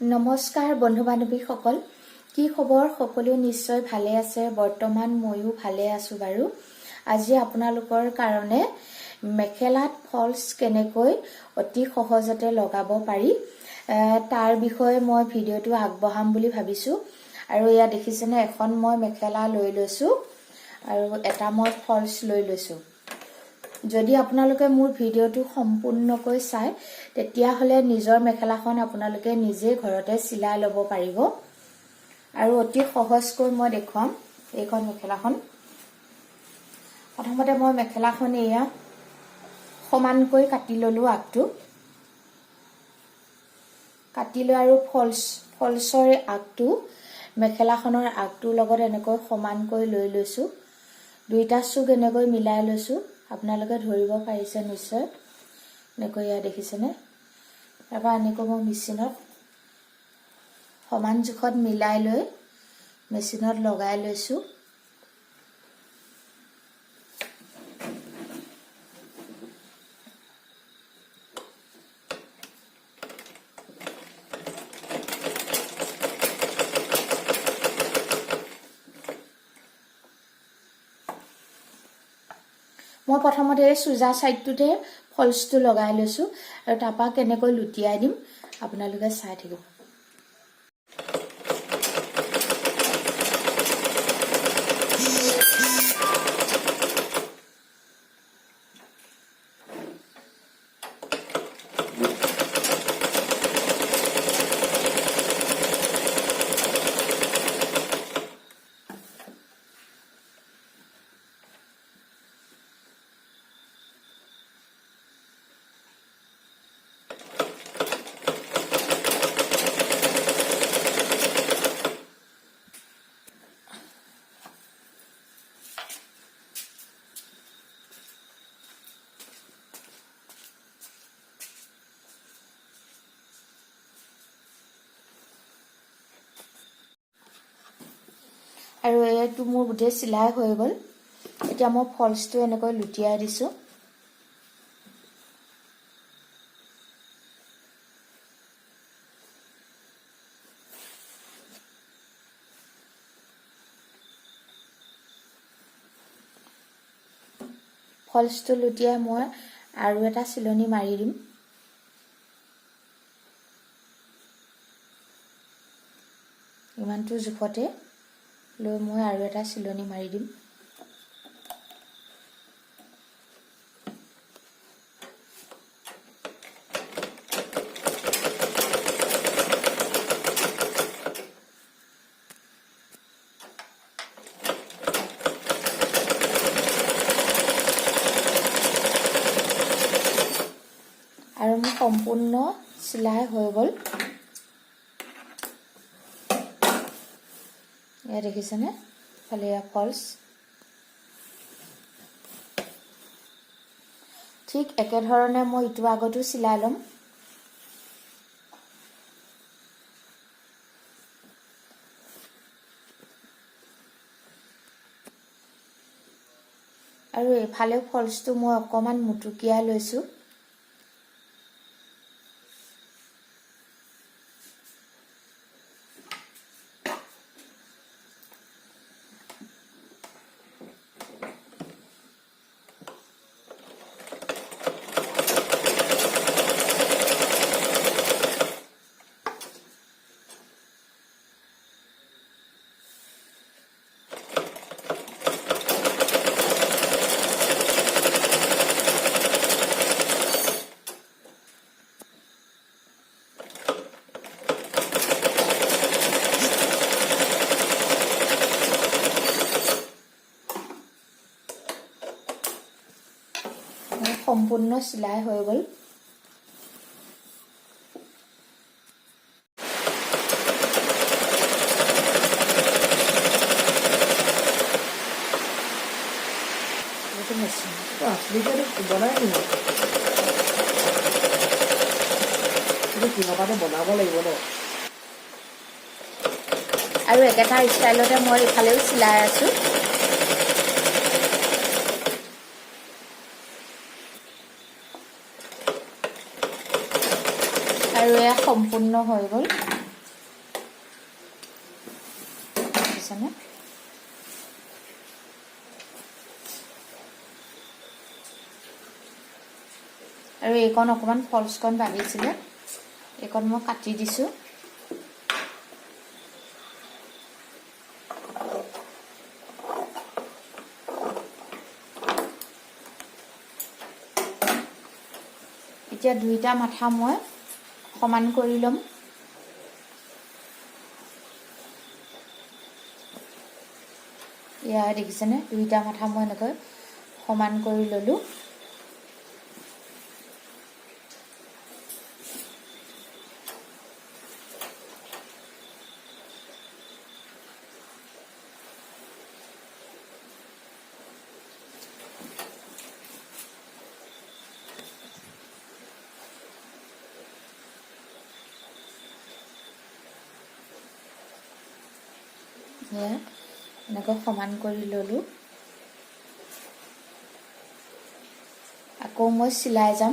নমস্কাৰ বন্ধু বান্ধৱীসকল কি খবৰ? সকলো নিশ্চয় ভালে আছে। বৰ্তমান ময়ো ভালে আছোঁ বাৰু। আজি আপোনালোকৰ কাৰণে মেখেলাত ফলছ কেনেকৈ অতি সহজতে লগাব পাৰি তাৰ বিষয়ে মই ভিডিঅ'টো আগবঢ়াম বুলি ভাবিছোঁ। আৰু এয়া দেখিছেনে? এখন মই মেখেলা লৈ লৈছোঁ আৰু এটা মই ফলছ লৈ লৈছোঁ। যদি আপোনালোকে মোৰ ভিডিঅ'টো সম্পূৰ্ণকৈ চায় তেতিয়াহ'লে নিজৰ মেখেলাখন আপোনালোকে নিজে ঘৰতে চিলাই ল'ব পাৰিব। আৰু অতি সহজকৈ মই দেখুৱাম এইখন মেখেলাখন। প্ৰথমতে মই মেখেলাখন এয়া সমানকৈ কাটি ল'লোঁ আগটো। কাটি লৈ আৰু ফলছ ফলছৰ আগটো মেখেলাখনৰ আগটোৰ লগত এনেকৈ সমানকৈ লৈ লৈছোঁ। দুইটা চুক এনেকৈ মিলাই লৈছোঁ। আপোনালোকে ধৰিব পাৰিছে নিশ্চয়। এনেকৈ এয়া দেখিছেনে? তাৰপৰা এনেকৈ মই মেচিনত। সমান জোখত মিলাই লৈ মেচিনত লগাই লৈছোঁ। মই প্ৰথমতে এই চুজা ছাইডটোতে ফলছটো লগাই লৈছোঁ আৰু তাৰপৰা কেনেকৈ লুটিয়াই দিম আপোনালোকে চাই থাকিব। আৰু এইটো মোৰ গোটেই চিলাই হৈ গ'ল। এতিয়া মই ফলছটো এনেকৈ লুটিয়াই দিছোঁ। ফলছটো লুটিয়াই মই আৰু এটা চিলনি মাৰি দিম। ইমানটো জোখতে। লৈ মই আৰু এটা চিলনি মাৰি দিম। আৰু মোৰ সম্পূৰ্ণ চিলাই হৈ গ'ল। দেখিছেনে? এয়া ফলছ ঠিক একেধৰণে মই ইটো আগতো চিলাই ল'ম। আৰু এইফালেও ফলছটো মই অকণমান মুটুকিয়াই লৈছোঁ। সম্পূৰ্ণ চিলাই হৈ গ'ল। এইটো মেচিন আচলিকে বনাই কিনো এইটো কিহৰ কাৰণে বনাব লাগিব ন? আৰু একেটা ষ্টাইলতে মই ইফালেও চিলাই আছোঁ। সম্পূর্ণ হয়ে গেল। এখানে। আৰু এইকণ অকণমান ফলচকণ লাগিছিলে। এইকণ মই কাটি দিছোঁ। এতিয়া দুইটা মাথা মই সমান কৰি ল'ম। এয়া দেখিছেনে? দুইটা মাথা মই এনেকৈ সমান কৰি ল'লোঁ। এয়া এনেকৈ সমান কৰি ল'লোঁ। আকৌ মই চিলাই যাম।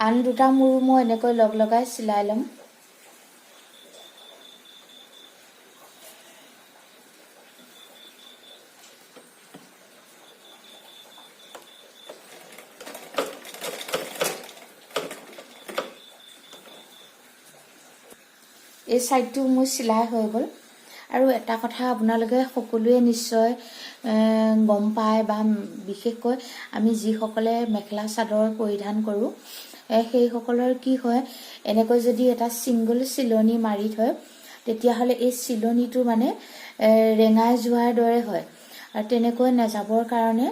আন দুটা মূৰো মই এনেকৈ লগ লগাই চিলাই ল'ম। এই ছাইডটো মোৰ চিলাই হৈ গ'ল। আৰু এটা কথা আপোনালোকে সকলোৱে নিশ্চয় গম পায় বা বিশেষকৈ আমি যিসকলে মেখেলা চাদৰ পৰিধান কৰোঁ সেইসকলৰ কি হয় এনেকৈ যদি এটা ছিংগল চিলনি মাৰি থয় তেতিয়াহ'লে এই চিলনিটো মানে ৰেঙাই যোৱাৰ দৰে হয়। আৰু তেনেকৈ নাযাবৰ কাৰণে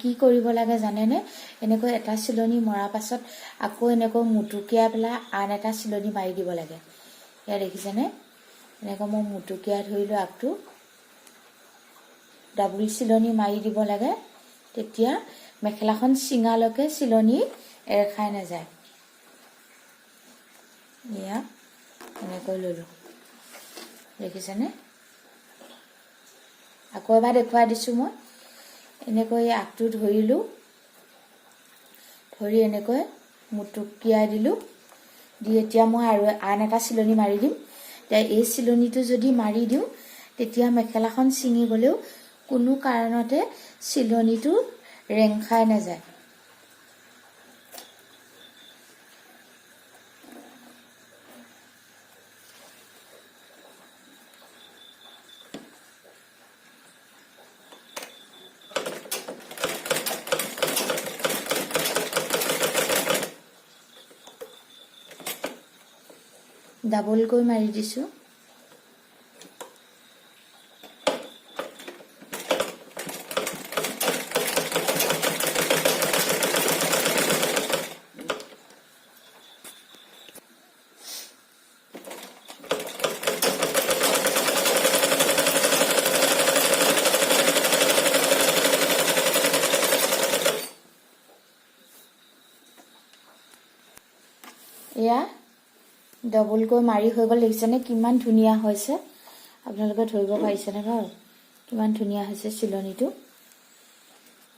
কি কৰিব লাগে জানেনে? এনেকৈ এটা চিলনি মৰাৰ পাছত আকৌ এনেকৈ মুটুকিয়াই পেলাই আন এটা চিলনি মাৰি দিব লাগে। এয়া দেখিছেনে? এনেকৈ মই মুটুকিয়াই ধৰিলোঁ আগটো ডাবুল চিলনি মাৰি দিব লাগে। তেতিয়া মেখেলাখন চিঙালৈকে চিলনি এৰ খাই নাযায়। এয়া এনেকৈ ল'লোঁ। দেখিছেনে? আকৌ এবাৰ দেখুৱাই দিছোঁ মই। এনেকৈ আগটো ধৰিলোঁ। ধৰি এনেকৈ মুটুকিয়াই দিলোঁ। দি এতিয়া মই আৰু আন এটা চিলনি মাৰি দিম। এই চিলনিটো যদি মাৰি দিওঁ, তেতিয়া মেখেলাখন ছিঙি গ'লেও কোনো কাৰণতে চিলনিটো ৰেং খাই নাযায়। ডাবলকৈ মাৰি দিছোঁ? ডবলকৈ মাৰি হৈ গ'ল দেখিছেনে? কিমান ধুনীয়া হৈছে। আপোনালোকে ধৰিব পাৰিছেনে বাৰু? কিমান ধুনীয়া হৈছে চিলনিটো।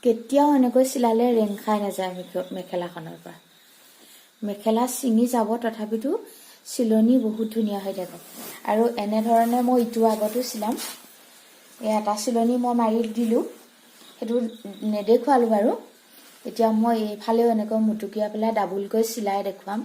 কেতিয়াও এনেকৈ চিলালে ৰেং খাই নাযায় মেখ- মেখেলাখনৰ পৰা। মেখেলা ছিঙি যাব তথাপিতো চিলনি বহুত ধুনীয়া হৈ থাকে। আৰু এনেধৰণে মই ইটো আগতো চিলাম। এই এটা চিলনি মই মাৰি দিলোঁ। সেইটো নেদেখুৱালোঁ বাৰু। এতিয়া মই এইফালেও এনেকৈ মুটুকিয়াই পেলাই ডাবুলকৈ চিলাই দেখুৱাম।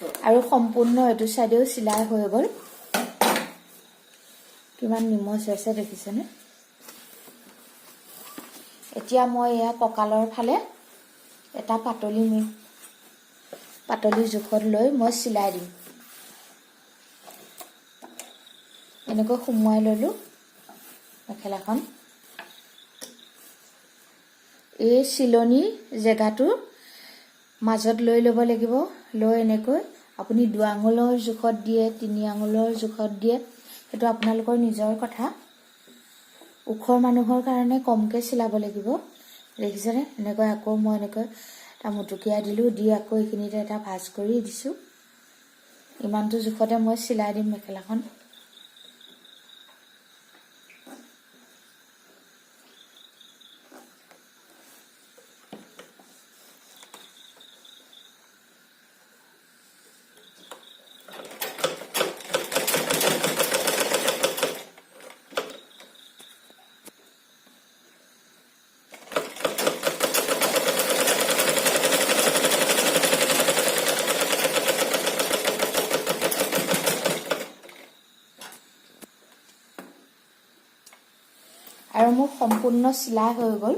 আৰু সম্পূৰ্ণ এইটো চাইডেও চিলাই হৈ গ'ল। কিমান নিমজ হৈছে দেখিছেনে? এতিয়া মই এয়া কঁকালৰ ফালে এটা পাতলি মি- পাতলি জোখত লৈ মই চিলাই দিম। এনেকৈ সুমুৱাই ল'লোঁ মেখেলাখন। এই চিলনি জেগাটোৰ মাজত লৈ ল'ব লাগিব। লৈ এনেকৈ আপুনি দুআঙুলৰ জোখত দিয়ে তিনি আঙুলৰ জোখত দিয়ে। সেইটো আপোনালোকৰ নিজৰ কথা। ওখৰ মানুহৰ কাৰণে কমকৈ চিলাব লাগিব। দেখিছেনে? এনেকৈ আকৌ মই এনেকৈ এটা মুটুকীয়া দিলোঁ দি আকৌ এইখিনিতে এটা ভাজ কৰি দিছোঁ। ইমানটো জোখতে মই চিলাই দিম মেখেলাখন আৰু মোৰ সম্পূৰ্ণ চিলাই হৈ গ'ল।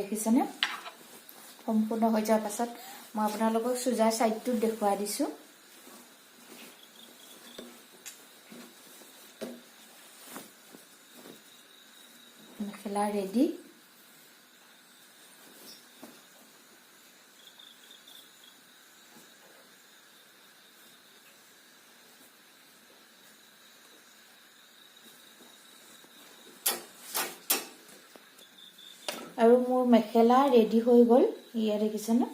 দেখিছেনে? সম্পূৰ্ণ হৈ যোৱাৰ পাছত মই আপোনালোকক চুজাৰ ছাইডটোত দেখুৱাই দিছোঁ। ৰেডি আৰু মোৰ মেখেলা ৰেডি হৈ গ'ল ইয়া দেখিছেনে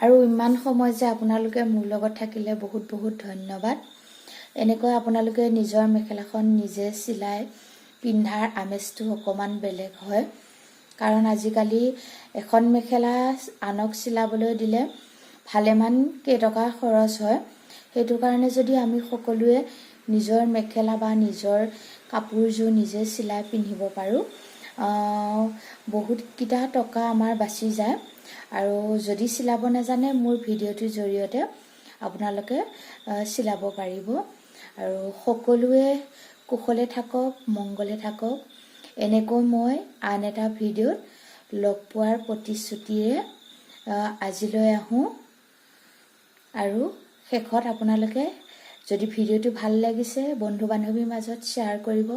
আৰু ইমান সময় যে আপোনালোকে মোৰ লগত থাকিলে বহুত বহুত ধন্যবাদ। এনেকৈ আপোনালোকে নিজৰ মেখেলাখন নিজে চিলাই পিন্ধাৰ আমেজটো অকণমান বেলেগ হয়। কাৰণ আজিকালি এখন মেখেলা আনক চিলাবলৈ দিলে ভালেমান কেইটকা খৰচ হয়। সেইটো কাৰণে যদি আমি সকলোৱে নিজৰ মেখেলা বা নিজৰ কাপোৰযোৰ নিজে চিলাই পিন্ধিব পাৰোঁ বহুতকেইটা টকা আমাৰ বাচি যায়। আৰু যদি চিলাব নাজানে মোৰ ভিডিঅ'টোৰ জৰিয়তে আপোনালোকে চিলাব পাৰিব। আৰু সকলোৱে কুশলে থাকক মংগলে থাকক এনেকৈ মই আন এটা ভিডিঅ'ত লগ পোৱাৰ প্ৰতিশ্ৰুতিৰে আজিলৈ আহোঁ। আৰু শেষত আপোনালোকে যদি ভিডিঅ'টো ভাল লাগিছে বন্ধু বান্ধৱীৰ মাজত শ্বেয়াৰ কৰিব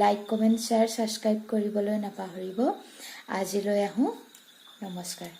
লাইক কমেণ্ট শ্বেয়াৰ ছাবস্ক্ৰাইব কৰিবলৈ নাপাহৰিব। আজিলৈ আহোঁ। নমস্কাৰ।